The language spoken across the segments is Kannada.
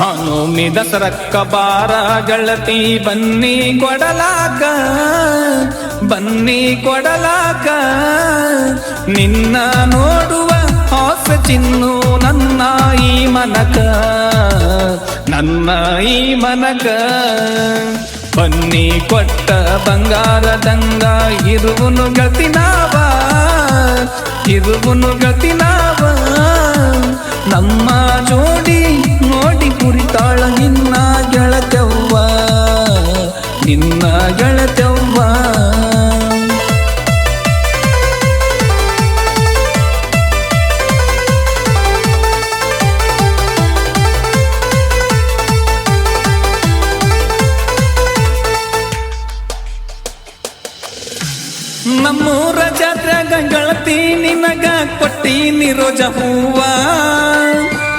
ಮಾನೋಮಿ ದಸರಕ್ಕ ಬಾರ ಗಳತಿ ಬನ್ನಿ ಕೊಡಲಾಕ ಬನ್ನಿ ಕೊಡಲಾಕ. ನಿನ್ನ ನೋಡುವ ಹೊಸ ಚಿನ್ನು ನನ್ನ ಈ ಮನಕ, ನನ್ನ ಈ ಮನಕ. ಬನ್ನಿ ಕೊಟ್ಟ ಬಂಗಾರದಂಗ ಇರುವುನು ಗತಿನಾವ ಇರುವುನು ಗತಿ ನಮ್ಮೂರ ಜಾತ್ರೆ ಗಂಗಳತಿ ನಿನಗ ಕೊಟ್ಟೀನಿ ರೋಜ ಹೂವ.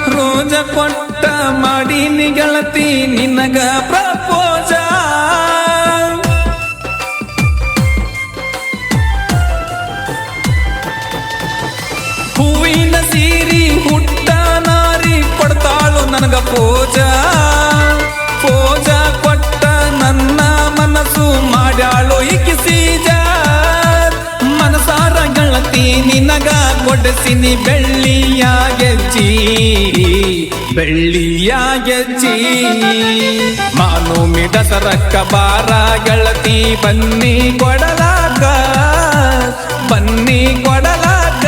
ರೋಜ ಕೊಟ್ಟ ಮಾಡೀನಿ ಗೆಳತಿ ನಿನಗ ಪ್ರಪೋಜ ಕೊಡಿಸಿನಿ ಬೆಳ್ಳಿಯ ಗೆಜ್ಜಿ ಬೆಳ್ಳಿಯ ಗೆಜ್ಜಿ ಮಾನೂಮಿ ಸರಕ್ಕ ಬಾರ ಗೆಳತಿ ಬನ್ನಿ ಕೊಡಲಾಕ ಬನ್ನಿ ಕೊಡಲಾಕ.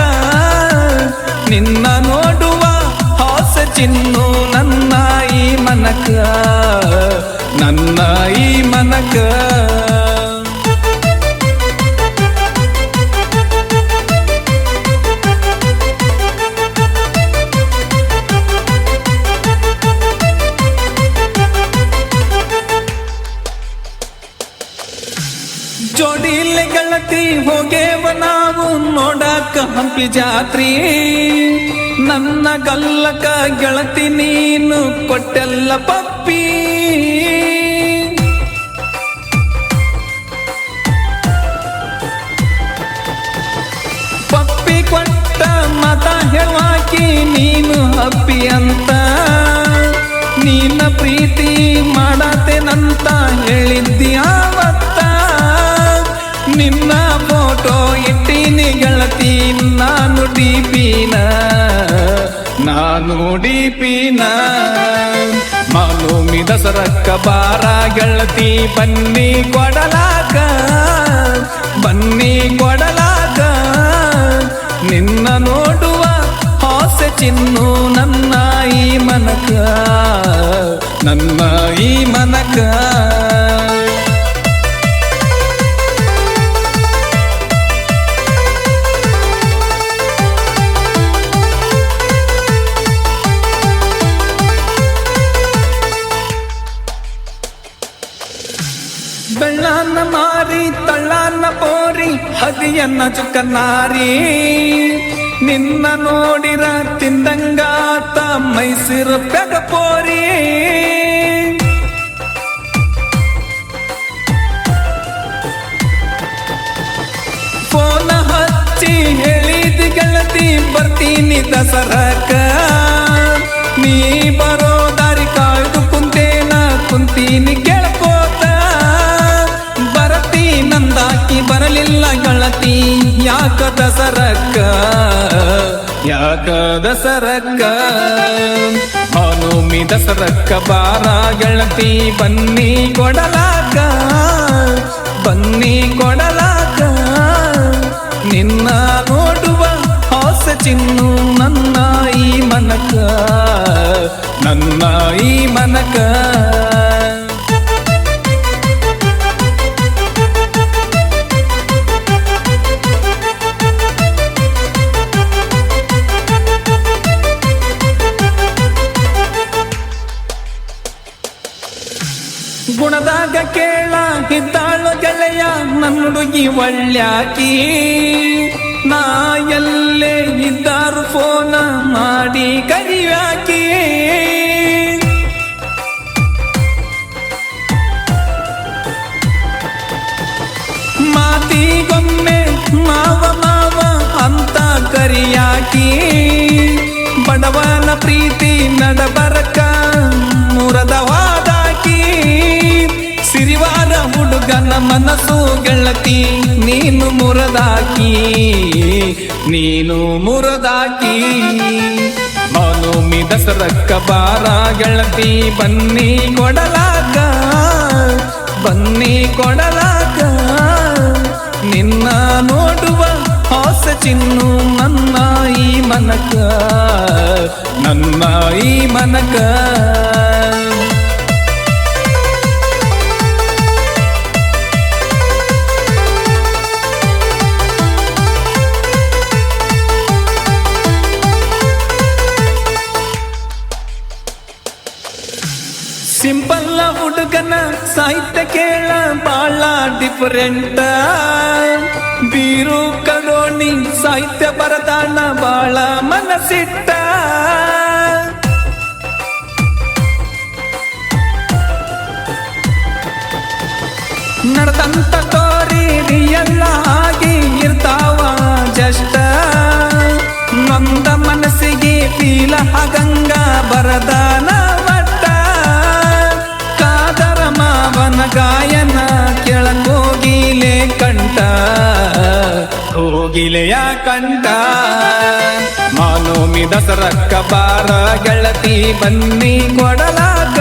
ನಿನ್ನ ನೋಡುವ ಹೊಸ ಚಿನ್ನು ನನ್ನ ಈ ಮನಕ, ನನ್ನ ಈ ಮನಕ. ಹೋಗೇವ ನಾವು ನೋಡಕ ಹಂಪಿ ಜಾತ್ರಿ. ನನ್ನ ಗಲ್ಲಕ ಗೆಳತಿ ನೀನು ಕೊಟ್ಟೆಲ್ಲ ಪಪ್ಪಿ. ಪಪ್ಪಿ ಕೊಟ್ಟ ಮತ ಹೇಳಾಕಿ ನೀನು ಹಪ್ಪಿ ಅಂತ. ನೀನ ಪ್ರೀತಿ ಮಾಡತೇನಂತ ಹೇಳಿದ್ಯಾವತ್ತ ನಾನು ಡಿಪಿನ ಮಾಲೂಮಿ ದಸರಕ್ಕ ಬಾರ ಗೆಳತಿ, ಬನ್ನಿ ಕೊಡಲಾಕ. ಬನ್ನಿ ಕೊಡಲಾಕ. ನಿನ್ನ ನೋಡುವ ಹೊಸ ಚಿನ್ನು ನನ್ನ ಈ ಮನಕ. ನನ್ನ ಈ ಮನಕ. ಬೆಳ್ಳನ್ನ ಮಾರಿ ತಳ್ಳನ್ನ ಪೋರಿ ಹದಿಯನ್ನ ಚುಕ್ಕನಾರಿ. ನಿನ್ನ ನೋಡಿರ ತಿಂದಂಗಾತ ಮೈಸೂರು ಪೆಗ ಪೋರಿ. ಫೋನ ಹಚ್ಚಿ ಹೇಳಿದ ಗೆಳತಿ, ಬರ್ತೀನಿ ದಸರಕ. ನೀ ಬರೋ ದಾರಿ ಕಾಯ್ದು ಕುಂತೇನ, ಕುಂತೀನಿ ಯಾಕ ದಸರಕ್ಕ ಯಾಕ ದಸರಕ್ಕ ಹನುಮಿ ದಸರಕ್ಕ ಬಾರ ಗೆಳತಿ ಬನ್ನಿ ಕೊಡಲಾಕ. ಬನ್ನಿ ಕೊಡಲಾಕ. ನಿನ್ನ ನೋಡುವ ಹೊಸ ಚಿನ್ನು ನನ್ನ ಈ ಮನಕ. ನನ್ನ ಈ ಮನಕ. ಗುಣದಾಗ ಕೇಳ ಇದ್ದಾಳು ಗೆಳೆಯ ನನ್ನುಡುಗಿ ಒಳ್ಳ್ಯಾಕಿ ನಾ ಎಲ್ಲೇ ಇದ್ದಾರು ಫೋನ ಮಾಡಿ ಕರಿಯಾಕಿ ಮಾತಿಗೊಮ್ಮೆ ಮಾವ ಮಾವ ಅಂತ ಕರಿಯಾಕಿ. ಬಡವನ ಪ್ರೀತಿ ನಡಬರಕ ಮನಸ್ಸು ಗೆಳತಿ, ನೀನು ಮುರದಾಕಿ ನೀನು ಮುರದಾಕಿ. ಮನೋಮಿ ದಸರಕ್ಕ ಬಾರ ಗೆಳತಿ, ಬನ್ನಿ ಕೊಡಲಾಗ ಬನ್ನಿ ಕೊಡಲಾಗ. ನಿನ್ನ ನೋಡುವ ಹೊಸ ಚಿನ್ನು ನನ್ನ ಈ ಮನಕ, ನನ್ನ ಈ ಮನಕ. ಸಿಂಪಲ್ಲ ಹುಡುಗನ ಸಾಹಿತ್ಯ ಕೇಳ ಬಾಳ ಡಿಫರೆಂಟ್ ಬೀರು ಕಡೋಣಿ ಸಾಹಿತ್ಯ ಬರದಾನ ಬಾಳ ಮನಸ್ಸಿಟ್ಟ ನಡೆದಂತ ತೋರಿ ಎಲ್ಲ ಆಗಿ ಇರ್ತಾವ ಜಷ್ಟ ನೊಂದ ಮನಸ್ಸಿಗೆ ಫೀಲ ಹಗಂಗ ಬರದಾನ ಹೋಗಿಲೆಯ ಕಂಠ. ಮಾನೋಮಿ ದಸರಕ್ಕ ಬಾರ, ಗೆಳತಿ ಬನ್ನಿ ಕೊಡಲಾಕ.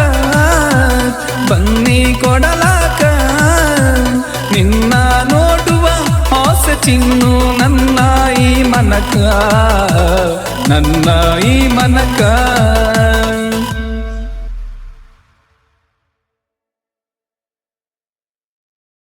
ಬನ್ನಿ ಕೊಡಲಾಕ. ನಿನ್ನ ನೋಡುವ ಆಸೆ ಚಿನ್ನು ನನ್ನ ಈ ಮನಕ ನನ್ನ ಈ ಮನಕ